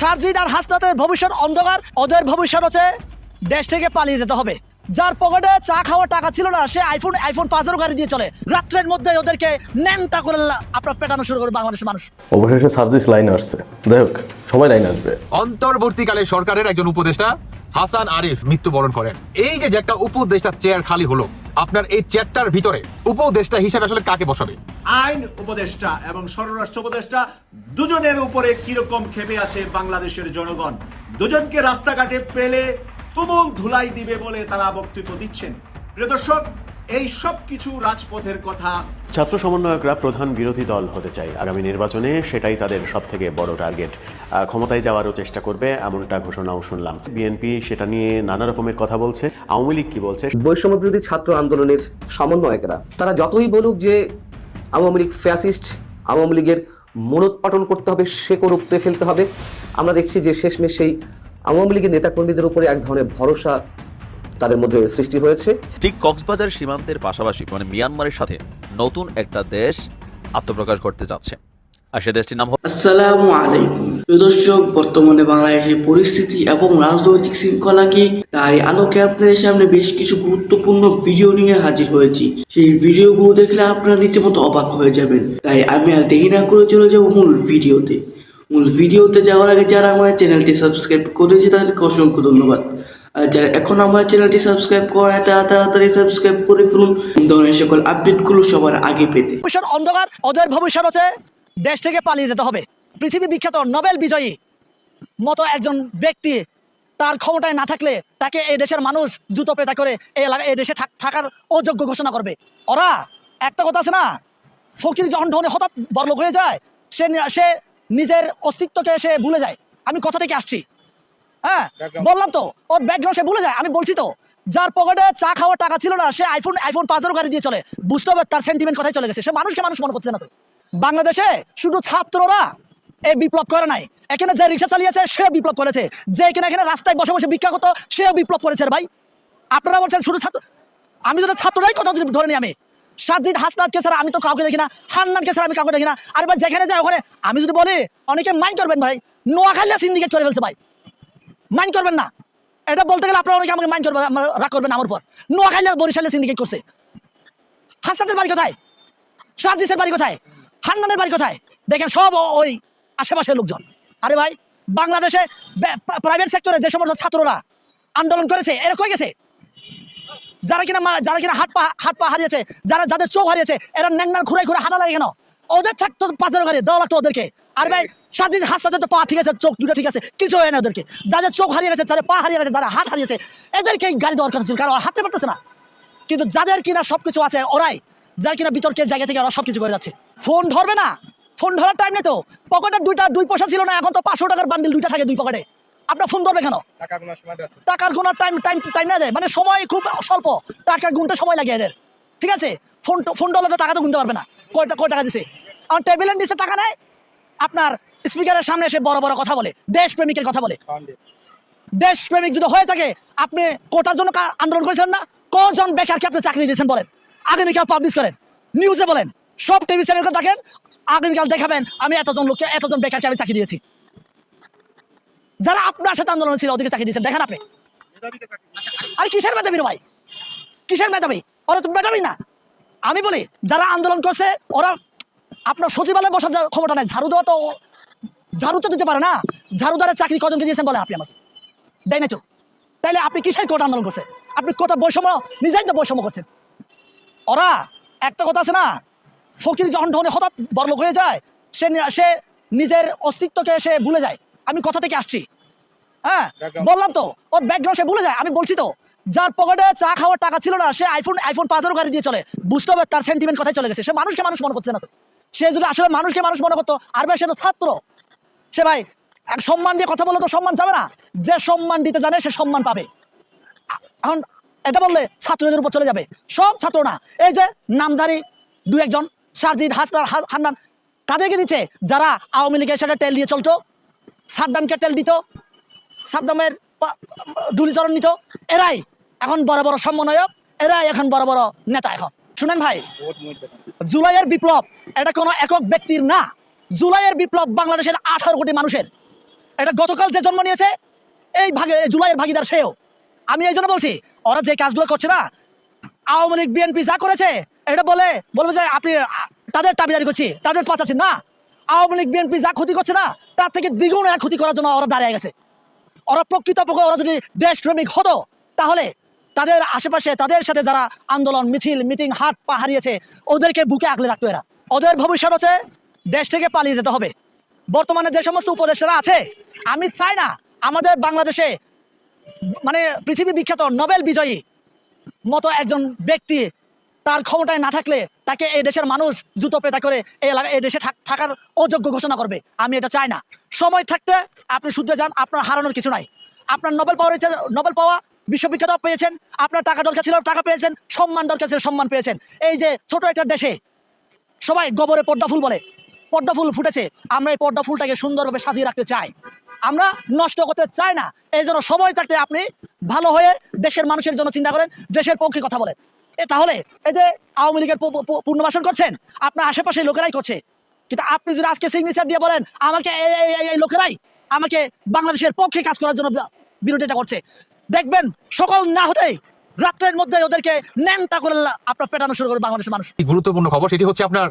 সার্জিন আর হাসনাতের ভবিষ্যৎ অন্ধকার ওদের ভবিষ্যৎ হচ্ছে দেশ থেকে পালিয়ে যেতে হবে। যার পকেটে চা খাওয়ার টাকা ছিল না সে আইফোন আইফোন পাঁচেরও গাড়ি দিয়ে চলে। রাত্রের মধ্যে ওদেরকে ন্যাংটা করে আপনার পেটানো শুরু করে বাংলাদেশের মানুষ। অবশেষে সার্জিস লাইন আসছে। যাই হোক সবাই লাইন আসবে। অন্তর্বর্তীকালে সরকারের একজন উপদেষ্টা হাসান আরিফ মৃত্যুবরণ করেন। এই যে যে একটা উপদেষ্টা চেয়ার খালি হলো আপনার এই চ্যাপ্টার ভিতরে উপদেষ্টা হিসাবে আসলে কাকে বসাবে? আইন উপদেষ্টা এবং স্বরাষ্ট্র উপদেষ্টা দুজনের উপরে কীরকম খেপে আছে বাংলাদেশের জনগণ? দুজনকে রাস্তাঘাটে পেলে তুমুল ধুলাই দিবে বলে তারা বক্তব্য দিচ্ছেন। প্রিয় দর্শক এই সব কিছু রাজপথের কথা। ছাত্র সমন্বয়করা প্রধান বিরোধী দল হতে চায়। আগামী নির্বাচনে সেটাই তাদের সব থেকে বড় টার্গেট। আহ, ক্ষমতায় যাওয়ারও চেষ্টা করবে এমনটা ঘোষণাও শুনলাম। বিএনপি সেটা নিয়ে নানা রকমের কথা বলছে। আওয়ামী লীগ কি বলছে? বৈষম্য বিরোধী ছাত্র আন্দোলনের সমন্বয়করা তারা যতই বলুক যে আওয়ামী লীগ ফ্যাসিস্ট আওয়ামী লীগের মূলোৎপাটন করতে হবে শেকড় উপড়ে ফেলতে হবে। আমরা দেখছি যে শেষমেশ সেই আওয়ামী লীগের নেতাকর্মীদের উপরে এক ধরনের ভরসা তাদের মধ্যে সৃষ্টি হয়েছে। ঠিক কক্সবাজার সীমান্তের পাশাপাশি মানে মিয়ানমারের সাথে নতুন একটা দেশ আত্মপ্রকাশ করতে যাচ্ছে। আর সে দেশটির নাম আসসালামু আলাইকুম। দর্শক বর্তমানে বাংলাদেশের পরিস্থিতি এবং রাজনৈতিক শৃঙ্খলা কি তাই আলোকে আপনাদের সামনে বেশ কিছু গুরুত্বপূর্ণ ভিডিও নিয়ে হাজির হয়েছি। সেই ভিডিওগুলো দেখলে আপনারা রীতিমতো অবাক হয়ে যাবেন। তাই আমি আর দেরি না করে চলে যাব মূল ভিডিওতে। মূল ভিডিওতে যাওয়ার আগে যারা আমার চ্যানেলটি সাবস্ক্রাইব করেছে তাদেরকে অসংখ্য ধন্যবাদ। এখন আমার চ্যানেলটি সাবস্ক্রাইব করে তাড়াতাড়ি সাবস্ক্রাইব করে ফেলুন। ধরনের সকল আপডেটগুলো সবার আগে পেতে। অন্ধকার ভবিষ্যৎ হচ্ছে দেশ থেকে পালিয়ে যেতে হবে। পৃথিবী বিখ্যাত নোবেল বিজয়ী মতো একজন ব্যক্তি তার ক্ষমতায় না থাকলে তাকে এই দেশের মানুষ জুতো পেতা করে এই এলাকা এই দেশে থাকার অযোগ্য ঘোষণা করবে। ওরা, একটা কথা আছে না, ফকির যখন ধনে হঠাৎ বড়লোক হয়ে যায়, সে সে নিজের অস্তিত্বকে সে ভুলে যায়। আমি কথা থেকে আসছি। হ্যাঁ বললাম তো ওর ব্যাকগ্রাউন্ড সে ভুলে যায় আমি বলছি তো যার পকেটে চা খাওয়ার টাকা ছিল না সে আইফোন আইফোন পাঁচেরও গাড়ি দিয়ে চলে। বুঝতে হবে তার সেন্টিমেন্ট কথাই চলে গেছে। সে মানুষকে মানুষ মনে করছে না তো। বাংলাদেশে শুধু ছাত্ররা এই বিপ্লব করে নাই। এখানে যে রিক্সা চালিয়েছে সে বিপ্লব করেছে। যে এখানে এখানে রাস্তায় বসে বসে ভিক্ষা করতো সেও বিপ্লব করেছে ভাই। আপনারা বলছেন শুধু ছাত্র আমি যদি ছাত্ররাই কথা ধরে নিই আমি সাতদিন হাসনাথকে ছাড়া আমি তো কাউকে দেখি না হান্নানকে ছাড়া আমি কাউকে দেখি না। আর ভাই যেখানে যায় ওখানে। আমি যদি বলি অনেকে মাইন্ড করবেন ভাই নোয়াখালিয়া সিন্ডিকেট করে ফেলছে ভাই। মাইন্ড করবেন না। এটা বলতে গেলে আপনারা অনেকে আমাকে মাইন্ড করবেন রাগ করবেন আমার উপর। নোয়াখালিয়া বরিশালে সিন্ডিকেট করছে। হাসনাতের বাড়ি কোথায়? সার্জিসের বাড়ি কোথায়? হান্নানের বাড়ি কোথায়? দেখেন সব ওই আশেপাশের লোকজন। আরে ভাই, বাংলাদেশে প্রাইভেট সেক্টরে যে সমস্ত ছাত্ররা আন্দোলন করেছে, এরা কই গেছে? যারা কিনা যারা কিনা হাত পা হাত পা হারিয়েছে, যারা যাদের চোখ হারিয়েছে, এরা ন্যাংনার ঘুরে ঘুরে হাঁটা লাগে কেন? ওদের থাকতো পাঁচের গাড়ি দেওয়া লাগতো ওদেরকে। আর ভাই সাজিদ হাসতে তো পা ঠিক আছে চোখ দুটো ঠিক আছে কিছু হয় না ওদেরকে। যাদের চোখ হারিয়ে গেছে যাদের পা হারিয়ে গেছে যারা হাত হারিয়েছে এদেরকে গাড়ি দেওয়ার কথা ছিল কারণ হাঁটতে পারতেছে না। কিন্তু যাদের কিনা সবকিছু আছে ওরাই যার কিনা বিতর্কের জায়গা থেকে ওরা সবকিছু করে যাচ্ছে। ফোন ধরবে না ফোন ধরার টাইম নেই তো। পকেটে দুইটা দুই পয়সা ছিল না এখন তো পাঁচশো টাকার বান্ডিল দুইটা থাকে দুই পকেটে। আপনার ফোন ধরবে কেন? টাকার গুণার টাইম টাইম টাইম না দেয় মানে সময় খুব স্বল্প টাকা গুনতে সময় লাগে এদের। ঠিক আছে? ফোন ফোন ডলার টাকা তো গুনতে পারবে না। কয়টা কয় টাকা দিছে? আমার টেবিলের নিচে টাকা নেয় আপনার স্পিকারের সামনে এসে বড় বড় কথা বলে দেশ প্রেমিকের কথা বলে। দেশ প্রেমিক যদি হয়ে থাকে আপনি কোটার জন্য আন্দোলন করেছেন না? কজন বেকারকে আপনি চাকরি দিয়েছেন বলেন? আগামীকাল পাবলিশ করেন নিউজে বলেন সব টিভি চ্যানেলকে দেখেন আগামীকাল দেখাবেন আমি এতজন লোককে এতজন বেকারকে আমি চাকরি দিয়েছি। যারা আপনার সাথে আন্দোলন ছিল ওদেরকে চাকরি দিয়েছেন দেখেন আপনি। আর কিসের মেধাবী ভাই? কিসের মেধাবী? ওরা তো মেধাবী না। আমি বলি যারা আন্দোলন করছে ওরা আপনার সচিবালয়ে বসার ক্ষমতা নাই ঝাড়ু দেওয়া তো ঝাড়ু তো দিতে পারে না। ঝাড়ুদারের চাকরি কজনকে দিয়েছেন বলে আপনি আমাকে? দেয় না তো। তাইলে আপনি কিসের কোটা আন্দোলন করছেন? আপনি কথা বৈষম্য? নিজেই তো বৈষম্য করছেন। ওরা একটা কথা আছে না? ফকির যখন ধনে হঠাৎ বড়লোক হয়ে যায় সে সে নিজের অস্তিত্বকে সে ভুলে যায়। আমি কথা থেকে আসছি। হ্যাঁ? বললাম তো ওর ব্যাকগ্রাউন্ড সে ভুলে যায়। আমি বলছি তো যার পকেটে চা খাওয়ার টাকা ছিল না সে আইফোন আইফোন পাঁচেরও গাড়ি দিয়ে চলে। বুঝতে হবে তার সেন্টিমেন্ট কোথায় চলে গেছে। সে মানুষকে মানুষ মনে করছে না তো। সে যদি আসলে মানুষকে মানুষ মনে করতো আর সে তো ছাত্র। সে ভাই এক সম্মান দিয়ে কথা বললে তো সম্মান যাবে না। যে সম্মান দিতে জানে সে সম্মান পাবে। এখন এটা বললে ছাত্রদের উপর চলে যাবে। সব ছাত্র না এই যে নামধারী দু একজন সার্জিদ হাসনার হান্নান কাদেরকে দিচ্ছে? যারা আওয়ামী লীগের সাথে তেল দিয়ে চলতো সাদ্দামকে তেল দিত সাদ্দামের ধুলিচরণ নিত এরাই এখন বড় বড় সমন্বয়ক এরাই এখন বড় বড় নেতা এখন। শুনেন ভাই জুলাইয়ের বিপ্লব এটা কোনো একক ব্যক্তির না। জুলাইয়ের বিপ্লব বাংলাদেশের আঠারো কোটি মানুষের। এটা গতকাল যে জন্ম নিয়েছে, এই ভাগে জুলাইয়ের ভাগিদার সেও। আমি এই জন্য বলছি, ওরা যে কাজগুলো করছে না, আওয়ামী লীগ, বিএনপি যা করেছে, এটা বলে বলবে যে আপনি, তাদের দাবিদারি করছি, তাদের পাচাচ্ছি না। আওয়ামী লীগ, বিএনপি যা ক্ষতি করছে না, তার থেকে দ্বিগুণ এক ক্ষতি করার জন্য ওরা দাঁড়িয়ে গেছে। ওরা প্রকৃতপক্ষে ওরা যদি দেশপ্রেমিক হতো, তাহলে তাদের আশেপাশে, তাদের সাথে যারা আন্দোলন, মিছিল, মিটিং হাট পা হারিয়েছে, ওদেরকে বুকে আগলে রাখতো এরা। ওদের ভবিষ্যৎ হচ্ছে দেশ থেকে পালিয়ে যেতে হবে। বর্তমানে যে সমস্ত উপদেষ্টারা আছে, আমি চাই না আমাদের বাংলাদেশে মানে পৃথিবী বিখ্যাত নোবেল বিজয়ী মতো একজন ব্যক্তি তার ক্ষমতায় না থাকলে তাকে এই দেশের মানুষ জুতো পেতা করে এই এলাকা এই দেশে থাকার অযোগ্য ঘোষণা করবে। আমি এটা চাই না। সময় থাকতে আপনি শুধরে যান, আপনার হারানোর কিছু নাই। আপনার নোবেল পাওয়ার নোবেল পাওয়া বিশ্ববিখ্যাত পেয়েছেন, আপনার টাকা দরকার ছিল, টাকা পেয়েছেন, সম্মান দরকার ছিল, সম্মান পেয়েছেন। এই যে ছোট একটা দেশে সবাই গোবরে পদ্মা ফুল বলে পদ্মা ফুল ফুটেছে। আমরা এই পদ্মা ফুলটাকে সুন্দরভাবে সাজিয়ে রাখতে চাই। আমরা নষ্ট করতে চাই না। এই জন্য সময় থাকতে আপনি ভালো হয়ে দেশের মানুষের জন্য চিন্তা করেন, দেশের পক্ষে কথা বলেন। এ তাহলে এই যে আওয়ামী লীগের পু- পু- পুনর্বাসন করছেন, আপনার আশেপাশে লোকেরাই করছে। কিন্তু আপনি যদি আজকে সিগনেচার দিয়ে বলেন, আমাকে এই লোকেরাই আমাকে বাংলাদেশের পক্ষে কাজ করার জন্য বিরোধিতা করছে। দেখবেন, সকল না হতেই রাত্রের মধ্যে ওদেরকে ন্যাংটা করে আপনার পেটানো শুরু করে বাংলাদেশের মানুষ। গুরুত্বপূর্ণ খবর, সেটি হচ্ছে আপনার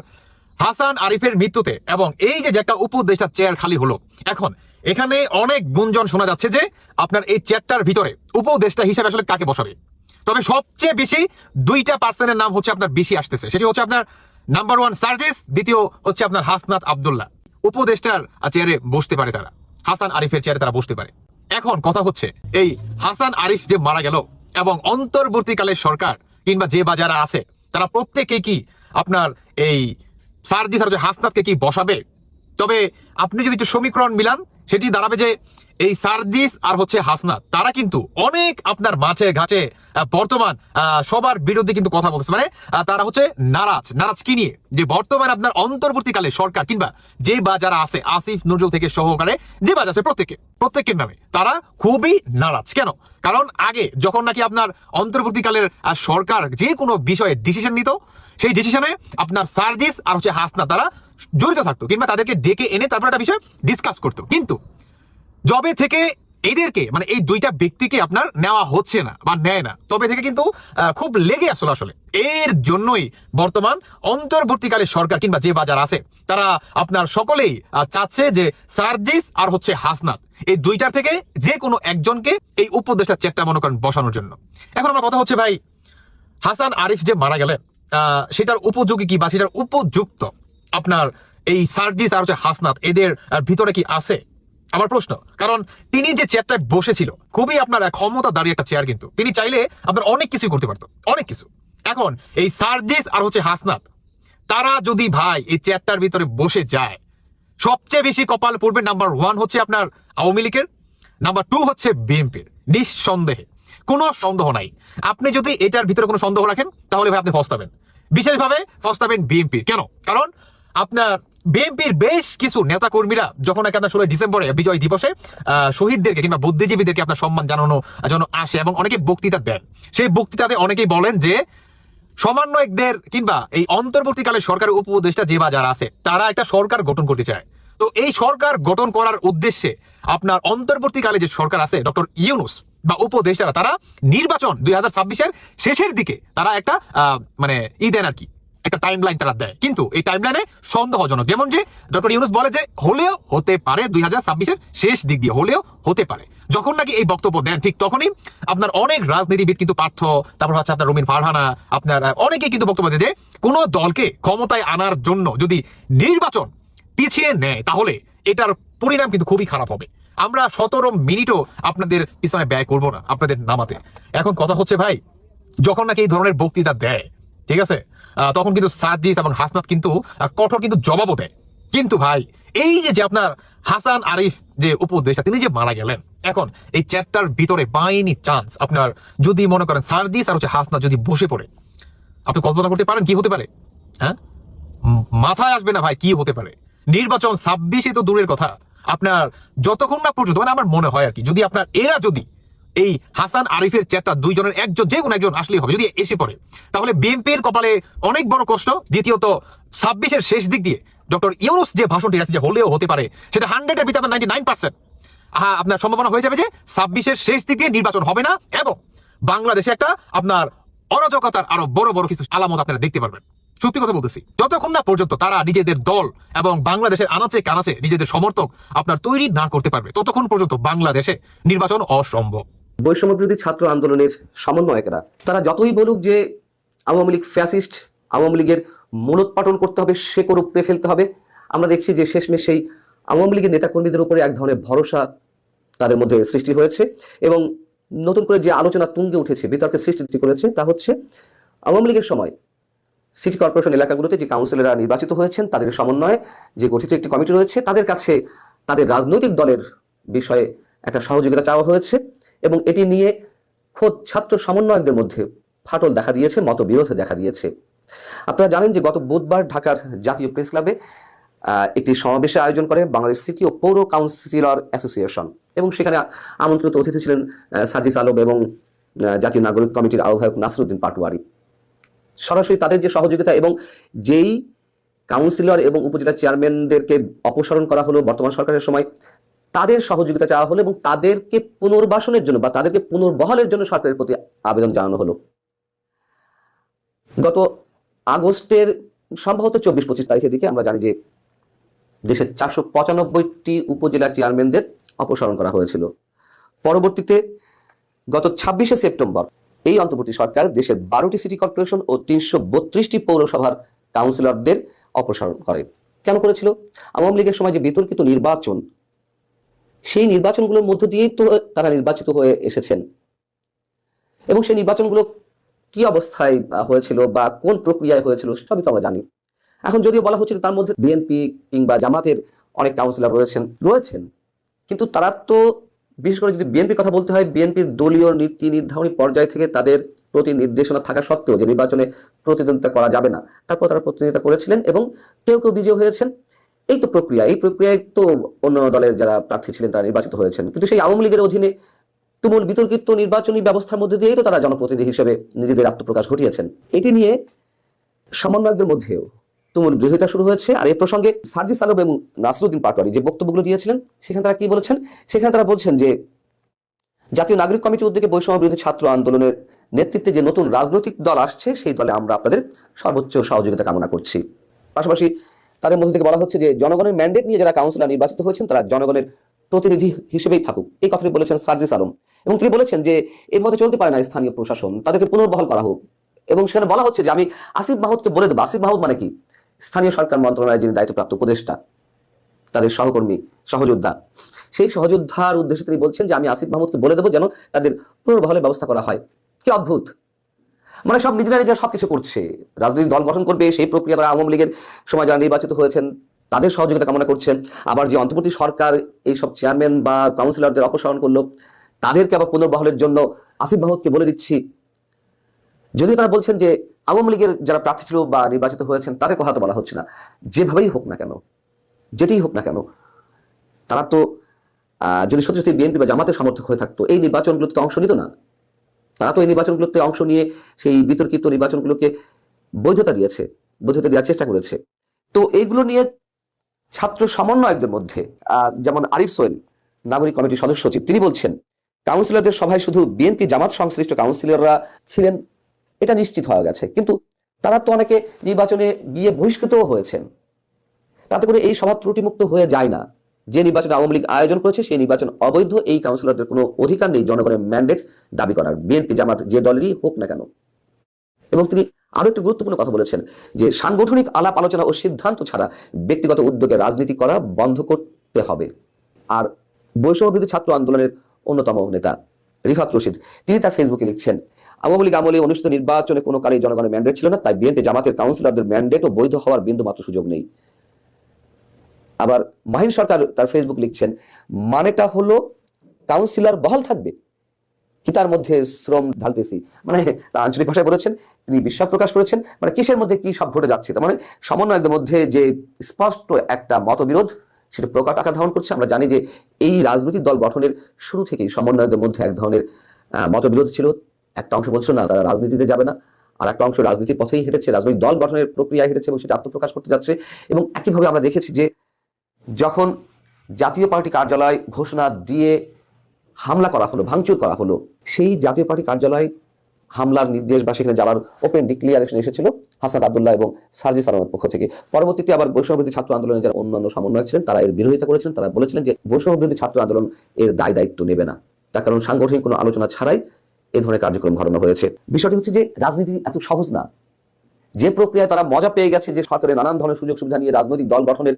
হাসান আরিফের মৃত্যুতে এবং এই যে একটা উপদেষ্টার চেয়ার খালি হলো, এখন এখানে অনেক গুঞ্জন শোনা যাচ্ছে যে আপনার এই চেয়ারটার ভিতরে উপদেষ্টা হিসেবে আসলে কাকে বসাবে? তবে সবচেয়ে বেশি দুইটা পার্সনের নাম হচ্ছে আপনার বেশি আসতেছে। সেটি হচ্ছে আপনার নাম্বার ওয়ান সার্জিস, দ্বিতীয় হচ্ছে আপনার হাসনাত আবদুল্লাহ। উপদেষ্টার চেয়ারে বসতে পারে তারা। হাসান আরিফের চেয়ারে তারা বসতে পারে। এখন কথা হচ্ছে, এই হাসান আরিফ যে মারা গেল এবং অন্তর্বর্তীকালের সরকার কিংবা যে বা যারা আছে, তারা প্রত্যেকে কি আপনার এই সার্জিস আর যে হাসনাতকে কি বসাবে? তবে আপনি যদি একটু সমীকরণ মিলান, সেটি দাঁড়াবে যে এই সার্জিস আর হচ্ছে হাসনাত, তারা কিন্তু অনেক আপনার মাঠে ঘাটে বর্তমান সবার বিরুদ্ধে কিন্তু কথা বলছে মানে তারা হচ্ছে নারাজ নারাজ কি নিয়ে? যে বর্তমান আপনার অন্তর্বর্তীকালে সরকার কিংবা যে বা যারা আছে, আসিফ, নজরুল থেকে সহকারে যে বা আছে প্রত্যেকে, প্রত্যেকের নামে, তারা খুবই নারাজ। কেন? কারণ আগে যখন নাকি আপনার অন্তর্বর্তীকালের সরকার যে কোনো বিষয়ে ডিসিশন নিত সেই ডিসিশনে আপনার সার্জিস আর হচ্ছে হাসনা, তারা জড়িত থাকতো কিংবা তাদেরকে ডেকে এনে তারপর একটা বিষয় ডিসকাস করতো। কিন্তু জবে থেকে এদেরকে মানে এই দুইটা ব্যক্তিকে আপনার নেওয়া হচ্ছে না বা নেয় না। তবে থেকে কিন্তু খুব লেগে আসলো আসলে। এর জন্যই বর্তমান অন্তর্বর্তীকালে সরকার কিংবা যে বাজার আছে, তারা আপনার সকলেই চাচ্ছে যে সার্জিস আর হচ্ছে হাসনাত এই দুইটার থেকে যে কোনো একজনকে এই উপদেষ্টার চেকটা মনে করেন বসানোর জন্য। এখন আমার কথা হচ্ছে ভাই, হাসান আরিফ যে মারা গেলেন সেটার উপযোগী কি বা সেটার উপযুক্ত? আপনার এই সার্জিস আর হচ্ছে হাসনাত, এদের ভিতরে কি আছে? আমার প্রশ্ন, কারণ তিনি যে চেয়ারটায় বসেছিল, খুবই আপনার ক্ষমতা দাঁড়িয়ে একটা চেয়ার কিন্তু। তিনি চাইলে আপনার অনেক কিছুই করতে পারতো, অনেক কিছু। এখন এই সার্জিস আর হচ্ছে হাসনাত, তারা যদি ভাই এই চেয়ারটার ভিতরে বসে যায়, সবচেয়ে বেশি কপাল পড়বে নাম্বার ওয়ান হচ্ছে আপনার আওয়ামী লীগের নাম্বার টু হচ্ছে বিএনপির নিঃসন্দেহে। কোনো সন্দেহ নাই। আপনি যদি এটার ভিতরে কোনো সন্দেহ রাখেন, তাহলে ভাই আপনি ফস্তাবেন। বিশেষভাবে ফস্তাবেন বিএনপি কেন? কারণ আপনার বিএনপির বেশ কিছু নেতা কর্মীরা যখন নাকি আপনার ষোলোই ডিসেম্বরে বিজয় দিবসে শহীদদেরকে কিংবা বুদ্ধিজীবীদেরকে আপনার সম্মান জানানো জন্য আসে এবং অনেকে বক্তৃতা দেন। সেই বক্তৃতাতে অনেকেই বলেন যে, সমন্বয়কদের কিংবা এই অন্তর্বর্তীকালে সরকারের উপদেষ্টা যে বা যারা আছে, তারা একটা সরকার গঠন করতে চায়। তো এই সরকার গঠন করার উদ্দেশ্যে আপনার অন্তর্বর্তীকালে যে সরকার আছে, ডক্টর ইউনুস বা উপদেষ্টারা তারা নির্বাচন দুই হাজার ছাব্বিশের শেষের দিকে তারা একটা মানে ই দেন আর কি, একটা টাইম লাইন তারা দেয়। কিন্তু এই টাইম লাইনে সন্দেহজনক, যেমন যে ডক্টর ইউনুস বলে যে হলেও হতে পারে দুই হাজার ছাব্বিশের শেষ দিক দিয়ে, হলেও হতে পারে। যখন নাকি এই বক্তব্য দেন, ঠিক তখনই আপনার অনেক রাজনীতিবিদ কিন্তু পার্থ, তারপর হচ্ছে আপনার রুমিন ফারহানা, আপনার অনেকেই কিন্তু বক্তব্য দেয় যে কোনো দলকে ক্ষমতায় আনার জন্য যদি নির্বাচন পিছিয়ে নেয়, তাহলে এটার পরিণাম কিন্তু খুবই খারাপ হবে। আমরা সতেরো মিনিটও আপনাদের পিছনে ব্যয় করব না, আপনাদের নামাতে। এখন কথা হচ্ছে ভাই, যখন নাকি এই ধরনের বক্তৃতা দেয়, ঠিক আছে? তখন কিন্তু সার্জিস এবং হাসনাত কিন্তু কঠোর কিন্তু জবাবও দেয়। কিন্তু ভাই, এই যে যে আপনার হাসান আরিফ যে উপদেষ্টা, তিনি যে মারা গেলেন, এখন এই চ্যাপ্টার ভিতরে বাইনি চান্স আপনার যদি মনে করেন সার্জিস আর হচ্ছে হাসনাত যদি বসে পড়ে, আপনি কল্পনা করতে পারেন কি হতে পারে? হ্যাঁ? মাথায় আসবে না ভাই কি হতে পারে? নির্বাচন ছাব্বিশে তো দূরের কথা। আপনার যতক্ষণ না পর্যন্ত মানে আমার মনে হয় আর কি, যদি আপনার এরা যদি এই হাসান আরিফের চ্যাটটা দুইজনের একজন, যে কোনো একজন আসলেই হবে, যদি এসে পড়ে, তাহলে বিএনপির কপালে অনেক বড় কষ্ট। দ্বিতীয়ত, ছাব্বিশের শেষ দিক দিয়ে ডক্টর ইউনুস যে ভাষণটি আছে যে হলেও হতে পারে, সেটা হান্ড্রেডের ভিতরে নাইনটি নাইন পার্সেন্ট হ্যাঁ আপনার সম্ভাবনা হয়ে যাবে যে ছাব্বিশের শেষ দিক দিয়ে নির্বাচন হবে না, এবং বাংলাদেশে একটা আপনার অরাজকতার আরও বড় বড় কিছু আলামত আপনারা দেখতে পারবেন। সত্যি কথা বলতেছি, যতক্ষণ না পর্যন্ত তারা নিজেদের দল এবং বাংলাদেশের আনাচে কানাচে নিজেদের সমর্থক আপনার তৈরি না করতে পারবে, ততক্ষণ পর্যন্ত বাংলাদেশে নির্বাচন অসম্ভব। বৈষম্য বিরোধী ছাত্র আন্দোলনের সমন্বয়কেরা, তারা যতই বলুক যে আওয়ামী লীগ ফ্যাসিস্ট, আওয়ামী লীগের মূলোৎপাটন করতে হবে শেকড় উপড়ে ফেলতে হবে। আমরা দেখছি যে শেষমেশ সেই আওয়ামী লীগের নেতাকর্মীদের উপরে এক ধরনের ভরসা তাদের মধ্যে সৃষ্টি হয়েছে এবং নতুন করে যে আলোচনা তুঙ্গে উঠেছে, বিতর্কের সৃষ্টি করেছে, তা হচ্ছে আওয়ামী লীগের সময় সিটি কর্পোরেশন এলাকাগুলোতে যে কাউন্সিলররা নির্বাচিত হয়েছেন, তাদের সমন্বয়ে যে গঠিত একটি কমিটি রয়েছে, তাদের কাছে তাদের রাজনৈতিক দলের বিষয়ে একটা সহযোগিতা চাওয়া হয়েছে এবং এটি নিয়ে খোদ ছাত্র সমন্বয়কদের মধ্যে ফাটল দেখা দিয়েছে, মতবিরোধ দেখা দিয়েছে। আপনারা জানেন যে গত বুধবার ঢাকার জাতীয় প্রেস ক্লাবে একটি সমাবেশের আয়োজন করে বাংলাদেশ সিটি ও পৌর কাউন্সিলর অ্যাসোসিয়েশন এবং সেখানে আমন্ত্রিত অতিথি ছিলেন সার্জিস আলম এবং জাতীয় নাগরিক কমিটির আহ্বায়ক নাসরুদ্দিন পাটোয়ারি। সরাসরি তাদের যে সহযোগিতা এবং যেই কাউন্সিলর এবং উপজেলা চেয়ারম্যানদেরকে অপসারণ করা হলো বর্তমান সরকারের সময়, তাদের সহযোগিতা চাওয়া হলো এবং তাদেরকে পুনর্বাসনের জন্য বা তাদেরকে পুনর্বহালের জন্য সরকারের প্রতি আবেদন জানানো হলো। গত আগস্টের সম্ভবত চব্বিশ পঁচিশ তারিখের দিকে আমরা জানি যে দেশের চারশো পঁচানব্বইটি উপজেলা চেয়ারম্যানদের অপসারণ করা হয়েছিল। পরবর্তীতে গত ছাব্বিশে সেপ্টেম্বর এই অন্তর্বর্তী সরকার দেশের বারোটি সিটি কর্পোরেশন ও তিনশো বত্রিশটি পৌরসভার কাউন্সিলরদের অপসারণ করে। কেন করেছিল? আওয়ামী লীগের সময় যে বিতর্কিত নির্বাচন, সেই নির্বাচনগুলোর মধ্য দিয়েই তো তারা নির্বাচিত হয়ে এসেছেন। এবং সেই নির্বাচনগুলো কি অবস্থায় হয়েছিল বা কোন প্রক্রিয়ায় হয়েছিল সবই তো আমরা জানি। এখন যদিও বলা হচ্ছে তার মধ্যে বিএনপি কিংবা জামাতের অনেক কাউন্সিলর রয়েছেন রয়েছেন, কিন্তু তারা তো বিশেষ করে যদি বিএনপির কথা বলতে হয়, বিএনপির দলীয় নীতি নির্ধারণী পর্যায় থেকে তাদের প্রতি নির্দেশনা থাকা সত্ত্বেও যে নির্বাচনে প্রতিদ্বন্দ্বিতা করা যাবে না, তারপর তারা প্রতিনিধিত্ব করেছিলেন এবং কেউ কেউ বিজয় হয়েছেন। এই তো প্রক্রিয়া, এই প্রক্রিয়ায় তো অন্য দলের যারা প্রার্থী ছিলেন তারা নির্বাচিত হয়েছেন। কিন্তু সেই আওয়ামী লীগের অধীনে তুমুল বিতর্কিত নির্বাচনী ব্যবস্থার মধ্যে দিয়েই তো তারা জনপ্রতিনিধি হিসেবে নিজেদের আত্মপ্রকাশ ঘটিয়েছেন। এটি নিয়ে সমন্বয়কদের মধ্যেও তুমুল বিরোধিতা শুরু হয়েছে। আর এই প্রসঙ্গে সার্জিস আলম এবং নাসরুদ্দিন পাটোয়ারি যে বক্তব্যগুলো দিয়েছিলেন, সেখানে তারা কি বলেছেন? সেখানে তারা বলছেন যে, জাতীয় নাগরিক কমিটির উদ্যোগে বৈষম্য বিরোধী ছাত্র আন্দোলনের নেতৃত্বে যে নতুন রাজনৈতিক দল আসছে, সেই দলে আমরা আপনাদের সর্বোচ্চ সহযোগিতা কামনা করছি। পাশাপাশি তাদের মধ্যে থেকে বলা হচ্ছে যে, জনগণের ম্যান্ডেট নিয়ে যারা কাউন্সিলর নির্বাচিত হয়েছেন, তারা জনগণের প্রতিনিধি হিসেবেই থাকুক। এই কথাটি বলেছেন সার্জিস আলম। এবং তিনি বলেছেন যে এর মধ্যে চলতে পারে না স্থানীয় প্রশাসন। তাদেরকে পুনর্বহাল করা হোক। এবং সেখানে বলা হচ্ছে যে, আমি আসিফ মাহমুদকে বলে দেবো। আসিফ মাহমুদ মানে কি? স্থানীয় সরকার মন্ত্রণালয়ের যিনি দায়িত্বপ্রাপ্ত উপদেষ্টা, তাদের সহকর্মী, সহযোদ্ধা, সেই সহযোদ্ধার উদ্দেশ্যে তিনি বলছেন যে, আমি আসিফ মাহমুদকে বলে দেবো যেন তাদের পুনর্বহলের ব্যবস্থা করা হয়। কি অদ্ভুত! মানে সব নিজেরা নিজেরা সবকিছু করছে। রাজনৈতিক দল গঠন করবে, সেই প্রক্রিয়া তারা আওয়ামী লীগের সময় যারা নির্বাচিত হয়েছেন, তাদের সহযোগিতা কামনা করছেন। আবার যে অন্তর্বর্তী সরকার এই সব চেয়ারম্যান বা কাউন্সিলরদের অপসারণ করল, তাদেরকে আবার পুনর্বহলের জন্য আসিফ মাহমুদকে বলে দিচ্ছি যদিও তারা বলছেন যে আওয়ামী লীগের যারা প্রার্থী ছিল বা নির্বাচিত হয়েছেন তাদের কথা তো বলা হচ্ছে না। যেভাবেই হোক না কেন, যেটাই হোক না কেন, তারা তো যদি সত্যি সত্যি বিএনপি বা জামাতের সমর্থক হয়ে থাকতো, এই নির্বাচনগুলোতে অংশ নিত না। তারা তো এই নির্বাচনগুলোতে অংশ নিয়ে সেই বিতর্কিত নির্বাচনগুলোকে বৈধতা দিয়েছে, বৈধতা দেওয়ার চেষ্টা করেছে। তো এইগুলো নিয়ে ছাত্র সমন্বয়কদের মধ্যে যেমন আরিফ সোহেল, নাগরিক কমিটির সদস্য সচিব, তিনি বলছেন, কাউন্সিলরদের সভায় শুধু বিএনপি জামাত সংশ্লিষ্ট কাউন্সিলররা ছিলেন এটা নিশ্চিত হওয়া গেছে। কিন্তু তারা তো অনেকে নির্বাচনে গিয়ে বহিষ্কৃতও হয়েছেন। তাতে করে এই সভা ত্রুটিমুক্ত হয়ে যায় না। যে নির্বাচন আওয়ামী লীগ আয়োজন করেছে, সেই নির্বাচন অবৈধ। এই কাউন্সিলরদের কোনো অধিকার নেই জনগণের ম্যান্ডেট দাবি করার। বিএনপি, জামাত যে দলেরই হোক না কেন। এবং তিনি আরও একটি গুরুত্বপূর্ণ কথা বলেছেন যে, সাংগঠনিক আলাপ, আলোচনা ও সিদ্ধান্ত ছাড়া ব্যক্তিগত উদ্যোগে রাজনীতি করা বন্ধ করতে হবে। আর বৈষম্য ছাত্র আন্দোলনের অন্যতম নেতা রিফাত রশিদ, তিনি তার ফেসবুকে লিখছেন আওয়ামী লীগ আমলে অনুষ্ঠিত নির্বাচনে কোনো কালেই জনগণের ম্যান্ডেট ছিল না, তাই বিএনপি জামাতের কাউন্সিলরদের ম্যান্ডেট ও বৈধ হওয়ার বিন্দু মাত্র সুযোগ নেই। আবার মাহিন সরকার তার ফেসবুক লিখছেন, মানেটা হলো কাউন্সিলর বহাল থাকবে, কি তার মধ্যে শ্রম ঢালতেছি? মানে তার আঞ্চলিক ভাষায় বলেছেন, তিনি বিশ্বাস প্রকাশ করেছেন মানে কিসের মধ্যে কি সব ঘটে যাচ্ছে? তার মানে সমন্বয়কদের মধ্যে যে স্পষ্ট একটা মতবিরোধ, সেটা প্রকট আকার ধারণ করছে। আমরা জানি যে এই রাজনৈতিক দল গঠনের শুরু থেকেই সমন্বয়কদের মধ্যে এক ধরনের মতবিরোধ ছিল। একটা অংশ বলছিল না, তারা রাজনীতিতে যাবে না। আর একটা অংশ রাজনীতির পথেই হেঁটেছে, রাজনৈতিক দল গঠনের প্রক্রিয়ায় হেঁটেছে এবং সেটা আত্মপ্রকাশ করতে যাচ্ছে। এবং একইভাবে আমরা দেখেছি যে যখন জাতীয় পার্টি কার্যালয় ঘোষণা দিয়ে হামলা করা হলো, ভাঙচুর করা হলো, সেই জাতীয় পার্টি কার্যালয় হামলার নির্দেশ বা সেখানে যাওয়ার ওপেন ডিক্লিয়ারেশন এসেছিল হাসান আবদুল্লাহ এবং সার্জি সালামের পক্ষ থেকে। পরবর্তীতে আবার বৈষম্যবিরোধী ছাত্র আন্দোলনের যারা অন্যান্য সমন্বয় ছিলেন, তারা এর বিরোধিতা করেছিলেন, তারা বলেছিলেন যে বৈষম্যবিরোধী ছাত্র আন্দোলন এর দায় দায়িত্ব নেবে না। তার কারণ সাংগঠনিক কোনো আলোচনা ছাড়াই এ ধরনের কার্যক্রম ঘটানো হয়েছে। বিষয়টি হচ্ছে যে রাজনীতি এত সহজ না। যে প্রক্রিয়ায় তারা মজা পেয়ে গেছে যে সরকারের নানান ধরনের সুযোগ সুবিধা নিয়ে রাজনৈতিক দল গঠনের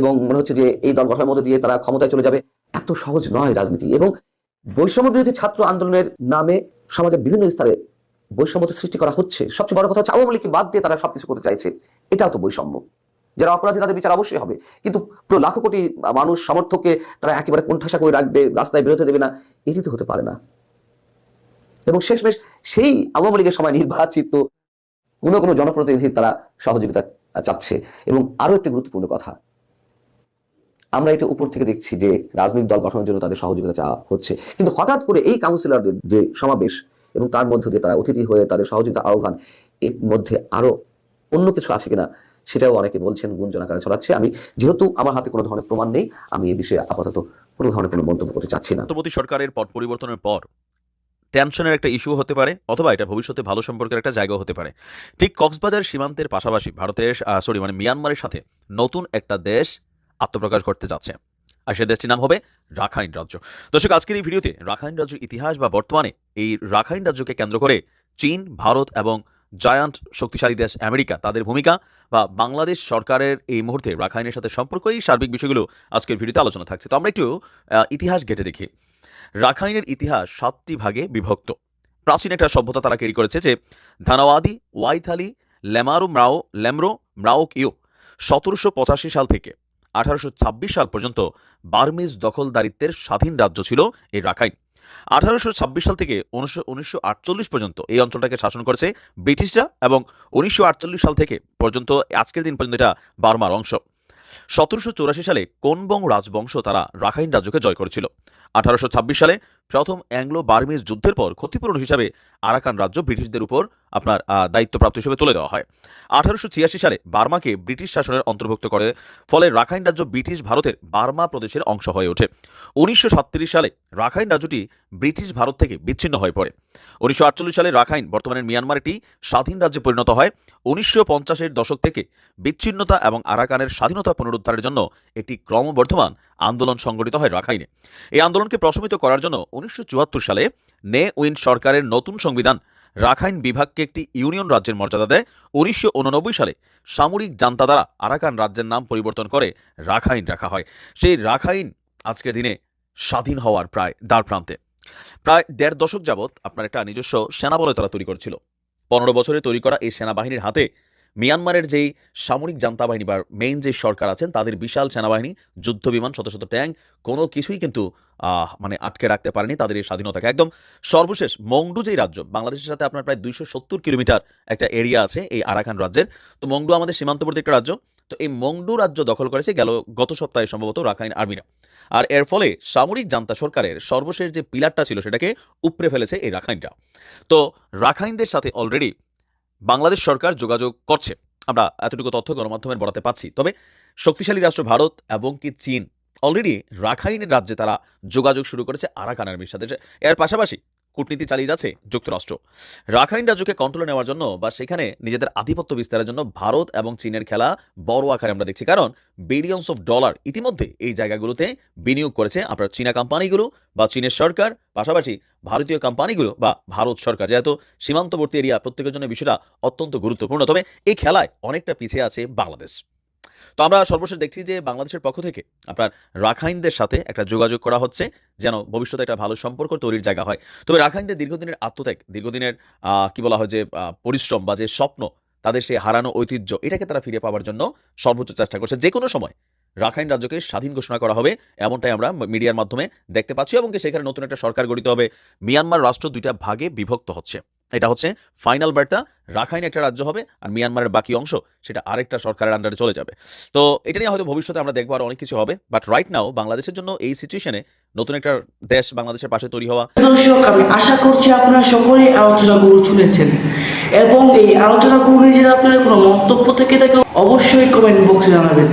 এবং মনে হচ্ছে যে এই দল গঠনের মধ্যে দিয়ে তারা ক্ষমতায় চলে যাবে, এত সহজ নয় রাজনীতি। এবং বৈষম্য বিরোধী ছাত্র আন্দোলনের নামে সমাজের বিভিন্ন স্তরে বৈষম্যতা সৃষ্টি করা হচ্ছে। সবচেয়ে বড় কথা হচ্ছে আওয়ামী লীগকে বাদ দিয়ে তারা সবকিছু করতে চাইছে। এটাও তো বৈষম্য। যারা অপরাধী তাদের বিচার অবশ্যই হবে। কিন্তু পুরো লাখো কোটি মানুষ, সমর্থককে তারা একেবারে কোণঠাসা করে রাখবে, রাস্তায় বেরোতে দেবে না, এটি তো হতে পারে না। এবং শেষমেশ সেই আওয়ামী লীগের সময় নির্বাচিত কোনো কোনো জনপ্রতিনিধির তারা সহযোগিতা চাচ্ছে। এবং আরও একটি গুরুত্বপূর্ণ কথা, আমরা এটা উপর থেকে দেখছি যে রাজনৈতিক দল গঠনের জন্য তাদের সহযোগিতা চাওয়া হচ্ছে। কিন্তু হঠাৎ করে এই কাউন্সিলরদের যে সমাবেশ এবং তার মধ্য দিয়ে তারা অতিথি হয়ে তাদের সহযোগিতা আহ্বান, এর মধ্যে আরও অন্য কিছু আছে কিনা সেটাও অনেকে বলছেন, গুঞ্জন আকারে ছড়াচ্ছে। আমি যেহেতু আমার হাতে কোনো ধরনের প্রমাণ নেই, আমি এই বিষয়ে আপাতত কোনো ধরনের কোনো মন্তব্য করতে চাচ্ছি না। সরকারের পট পরিবর্তনের পর টেনশনের একটা ইস্যু হতে পারে, অথবা এটা ভবিষ্যতে ভালো সম্পর্কের একটা জায়গাও হতে পারে। ঠিক কক্সবাজার সীমান্তের পাশাপাশি ভারতের সরি মানে মিয়ানমারের সাথে নতুন একটা দেশ আত্মপ্রকাশ করতে যাচ্ছে। আর সে দেশটির নাম হবে রাখাইন রাজ্য। দর্শক, আজকের এই ভিডিওতে রাখাইন রাজ্যের ইতিহাস বা বর্তমানে এই রাখাইন রাজ্যকে কেন্দ্র করে চীন, ভারত এবং জায়ান্ট শক্তিশালী দেশ আমেরিকা তাদের ভূমিকা বা বাংলাদেশ সরকারের এই মুহূর্তে রাখাইনের সাথে সম্পর্ক এই সার্বিক বিষয়গুলো আজকের ভিডিওতে আলোচনা থাকছে। তো আমরা একটু ইতিহাস ঘেটে দেখি। রাখাইনের ইতিহাস সাতটি ভাগে বিভক্ত। প্রাচীন একটা সভ্যতা তারা ক্যারি করেছে যে ধানাওয়াদি, ওয়াইথালি লেমারু ম্রাও লেমরো ম্রাওক ইউ সতেরোশো পঁচাশি সাল থেকে আঠারোশো ছাব্বিশ সাল পর্যন্ত বার্মিজ দখলদারিত্বের স্বাধীন রাজ্য ছিল এই রাখাইন। আঠারোশো ছাব্বিশ সাল থেকে উনিশশো পর্যন্ত এই অঞ্চলটাকে শাসন করেছে ব্রিটিশরা এবং উনিশশো আটচল্লিশ সাল থেকে পর্যন্ত আজকের দিন পর্যন্ত এটা বার্মার অংশ। সতেরোশো সালে কোনবং রাজবংশ তারা রাখাইন রাজ্যকে জয় করেছিল। আঠারোশো ছাব্বিশ সালে প্রথম অ্যাংলো বার্মিজ যুদ্ধের পর ক্ষতিপূরণ হিসাবে আরাকান রাজ্য ব্রিটিশদের উপর আপনার দায়িত্বপ্রাপ্ত হিসেবে তুলে দেওয়া হয়। আঠারোশো ছিয়াশি সালে বার্মাকে ব্রিটিশ শাসনের অন্তর্ভুক্ত করে, ফলে রাখাইন রাজ্য ব্রিটিশ ভারতের বার্মা প্রদেশের অংশ হয়ে ওঠে। উনিশশো সালে রাখাইন রাজ্যটি ব্রিটিশ ভারত থেকে বিচ্ছিন্ন হয়ে পড়ে। উনিশশো আটচল্লিশ সালে রাখাইন বর্তমানের মিয়ানমার একটি স্বাধীন রাজ্যে পরিণত হয়। উনিশশো পঞ্চাশের দশক থেকে বিচ্ছিন্নতা এবং আরাকানের স্বাধীনতা পুনরুদ্ধারের জন্য একটি ক্রমবর্ধমান আন্দোলন সংগঠিত হয় রাখাইনে। এই আন্দোলনকে প্রশমিত করার জন্য উনিশশো চুয়াত্তর সালে নে উইন সরকারের নতুন সংবিধান রাখাইন বিভাগকে একটি ইউনিয়ন রাজ্যের মর্যাদা দেয়। উনিশশো উননব্বই সালে সামরিক জান্তা দ্বারা আরাকান রাজ্যের নাম পরিবর্তন করে রাখাইন রাখা হয়। সেই রাখাইন আজকের দিনে স্বাধীন হওয়ার প্রায় দ্বার প্রান্তে। প্রায় দেড় দশক যাবৎ আপনার একটা নিজস্ব সেনাবলয় তারা তৈরি করছিল। পনেরো বছরে তৈরি করা এই সেনাবাহিনীর হাতে মিয়ানমারের যেই সামরিক জান্তা বাহিনী বা মেইন যে সরকার আছেন, তাদের বিশাল সেনাবাহিনী, যুদ্ধ বিমান, শত শত ট্যাঙ্ক, কোনো কিছুই কিন্তু মানে আটকে রাখতে পারেনি তাদের এই স্বাধীনতাকে। একদম সর্বশেষ, মংডু যেই রাজ্য, বাংলাদেশের সাথে আপনার প্রায় দুইশো সত্তর কিলোমিটার একটা এরিয়া আছে এই আরাকান রাজ্যের। তো মংডু আমাদের সীমান্তবর্তী একটা রাজ্য। তো এই মংডু রাজ্য দখল করেছে গেল গত সপ্তাহে সম্ভবত রাখাইন আর্মিরা আর এর ফলে সামরিক জান্তা সরকারের সর্বশেষ যে পিলারটা ছিল সেটাকে উপড়ে ফেলেছে এই রাখাইনরা। তো রাখাইনদের সাথে অলরেডি বাংলাদেশ সরকার যোগাযোগ করছে। আমরা এতটুকু তথ্য গণমাধ্যমের বরাতে পাচ্ছি তবে শক্তিশালী রাষ্ট্র ভারত এবং কি চীন অলরেডি রাখাইনের রাজ্যে তারা যোগাযোগ শুরু করেছে আরাকান আর্মির সাথে এর পাশাপাশি কূটনীতি চালিয়ে যাচ্ছে যুক্তরাষ্ট্র। রাখাইন রাজ্যকে কন্ট্রোলে নেওয়ার জন্য বা সেখানে নিজেদের আধিপত্য বিস্তারের জন্য ভারত এবং চীনের খেলা বড় আকারে আমরা দেখছি। কারণ বিলিয়নস অফ ডলার ইতিমধ্যে এই জায়গাগুলোতে বিনিয়োগ করেছে আপনার চীনা কোম্পানিগুলো বা চীনের সরকার, পাশাপাশি ভারতীয় কোম্পানিগুলো বা ভারত সরকার। যেহেতু সীমান্তবর্তী এরিয়া প্রত্যেকের জন্য বিষয়টা অত্যন্ত গুরুত্বপূর্ণ। তবে এই খেলায় অনেকটা পিছিয়ে আছে বাংলাদেশ। তো আমরা সর্বশেষ দেখছি যে বাংলাদেশের পক্ষ থেকে আপনার রাখাইনদের সাথে একটা যোগাযোগ করা হচ্ছে, যেন ভবিষ্যতে একটা ভালো সম্পর্ক তৈরির জায়গা হয়। তবে রাখাইনদের দীর্ঘদিনের আত্মত্যাগ, দীর্ঘদিনের কি বলা হয় যে পরিশ্রম বা যে স্বপ্ন, তাদের সেই হারানো ঐতিহ্য, এটাকে তারা ফিরে পাওয়ার জন্য সর্বোচ্চ চেষ্টা করছে। যে কোনো সময় রাখাইন রাজ্যকে স্বাধীন ঘোষণা করা হবে, এমনটাই আমরা মিডিয়ার মাধ্যমে দেখতে পাচ্ছি এবং সেখানে নতুন একটা সরকার গঠিত হবে। মিয়ানমার রাষ্ট্র দুইটা ভাগে বিভক্ত হচ্ছে। এটা হচ্ছে ফাইনাল বার্তা রাখাইন একটা রাজ্য হবে আর মিয়ানমারের বাকি অংশ সেটা আরেকটা সরকারের আন্ডারে চলে যাবে। তো এটা নিয়ে হয়তো ভবিষ্যতে আমরা দেখব আর অনেক কিছু হবে বাট রাইট নাও বাংলাদেশের জন্য এই সিচুয়েশনে নতুন একটা দেশ বাংলাদেশের পাশে তৈরি হওয়া দর্শক, আমি আশা করছি আপনারা সকলেই আলোচনাগুলো শুনেছেন এবং এই আলোচনাগুলো নিয়ে যদি আপনাদের কোনো মন্তব্য থেকে থাকে অবশ্যই কমেন্ট বক্সে জানাবেন।